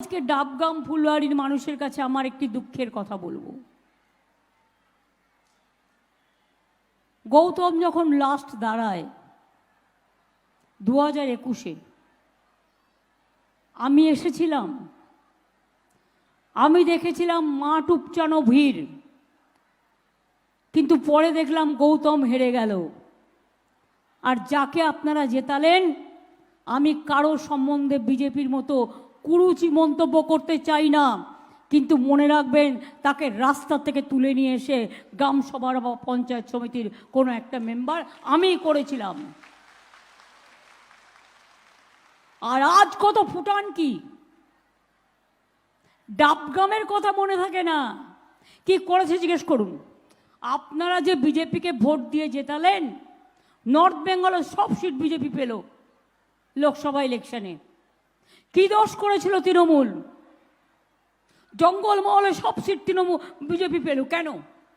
আজকে ডাবগাম ফুলবাড়ির মানুষের কাছে আমার একটি দুঃখের কথা বলব। গৌতম যখন লাস্ট দাঁড়ায় দু হাজার একুশে, আমি এসেছিলাম। আমি দেখেছিলাম মাঠ উপচানো ভিড়। কিন্তু পরে দেখলাম গৌতম হেরে গেল। আর যাকে আপনারা জেতালেন আমি কারও সম্বন্ধে বিজেপির মতো কুরুচি মন্তব্য করতে চাই না। কিন্তু মনে রাখবেন, তাকে রাস্তা থেকে তুলে নিয়ে এসে গ্রাম সভার বা পঞ্চায়েত সমিতির কোনো একটা মেম্বার আমি করেছিলাম। আর আজ কত ফুটান কি? ডাবগামের কথা মনে থাকে না। কি করেছে জিজ্ঞেস করুন। আপনারা যে বিজেপিকে ভোট দিয়ে জেতালেন, নর্থ বেঙ্গলের সব সিট বিজেপি পেল। লোকসভা ইলেকশনে। কি দোষ করেছিল তৃণমূল? জঙ্গলমহলে সব সিট তৃণমূল বিজেপি পেল। কেন?